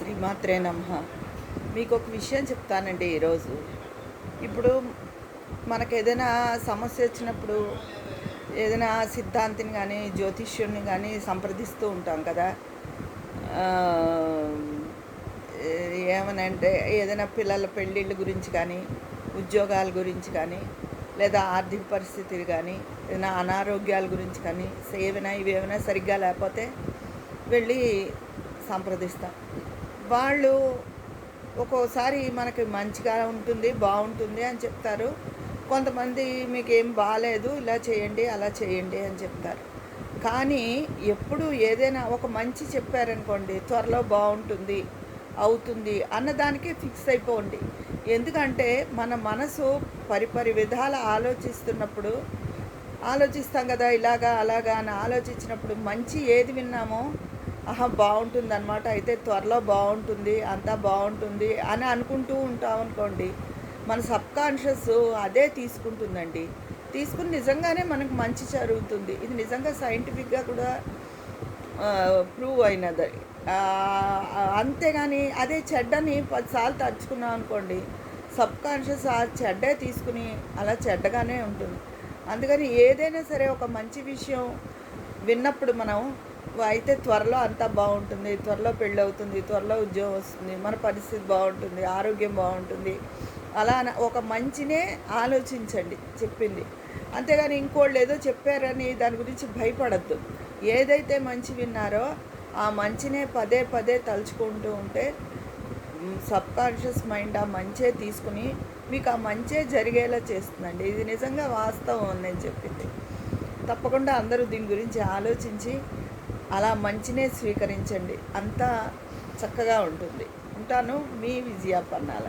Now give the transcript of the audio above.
శ్రీమాత్రే నమ. మీకు ఒక విషయం చెప్తానండి ఈరోజు. ఇప్పుడు మనకు ఏదైనా సమస్య వచ్చినప్పుడు ఏదైనా సిద్ధాంతిని కానీ జ్యోతిష్యుని కానీ సంప్రదిస్తూ ఉంటాం కదా. ఏమనంటే ఏదైనా పిల్లల పెళ్ళిళ్ళ గురించి కానీ ఉద్యోగాల గురించి కానీ లేదా ఆర్థిక పరిస్థితులు కానీ ఏదైనా అనారోగ్యాల గురించి కానీ ఏమైనా ఇవేమైనా సరిగ్గా లేకపోతే వెళ్ళి సంప్రదిస్తాం. వాళ్ళు ఒక్కోసారి మనకి మంచిగా ఉంటుంది బాగుంటుంది అని చెప్తారు. కొంతమంది మీకు ఏం బాగాలేదు ఇలా చేయండి అలా చేయండి అని చెప్తారు. కానీ ఎప్పుడు ఏదైనా ఒక మంచి చెప్పారనుకోండి త్వరలో బాగుంటుంది అవుతుంది అన్నదానికే ఫిక్స్ అయిపోండి. ఎందుకంటే మన మనసు పరిపరి విధాల ఆలోచిస్తున్నప్పుడు ఆలోచిస్తాం కదా ఇలాగా అలాగా అని ఆలోచించినప్పుడు మంచి ఏది విన్నామో ఆహా బాగుంటుంది అనమాట అయితే త్వరలో బాగుంటుంది అంతా బాగుంటుంది అని అనుకుంటూ ఉంటాం అనుకోండి. మన సబ్ కాన్షియస్ అదే తీసుకుంటుందండి. తీసుకుని నిజంగానే మనకు మంచి జరుగుతుంది. ఇది నిజంగా సైంటిఫిక్గా కూడా ప్రూవ్ అయినది. అంతేగాని అదే చెడ్డని పదిసార్లు తలుచుకున్నాం అనుకోండి సబ్ కాన్షియస్ ఆ చెడ్డే తీసుకుని అలా చెడ్డగానే ఉంటుంది. అందుకని ఏదైనా సరే ఒక మంచి విషయం విన్నప్పుడు మనం అయితే త్వరలో అంతా బాగుంటుంది త్వరలో పెళ్ళి అవుతుంది త్వరలో ఉద్యోగం వస్తుంది మన పరిస్థితి బాగుంటుంది ఆరోగ్యం బాగుంటుంది. అలా ఒక మంచినే ఆలోచించండి చెప్పింది. అంతేగాని ఇంకోళ్ళు ఏదో చెప్పారని దాని గురించి భయపడద్దు. ఏదైతే మంచి విన్నారో ఆ మంచినే పదే పదే తలుచుకుంటూ ఉంటే సబ్ కాన్షియస్ మైండ్ ఆ మంచే తీసుకుని మీకు ఆ మంచే జరిగేలా చేస్తుందండి. ఇది నిజంగా వాస్తవం నేను చెప్పింది. తప్పకుండా అందరూ దీని గురించి ఆలోచించి అలా మంచినే స్వీకరించండి. అంతా చక్కగా ఉంటుంది. ఉంటాను. మీ విజయ పన్నాల.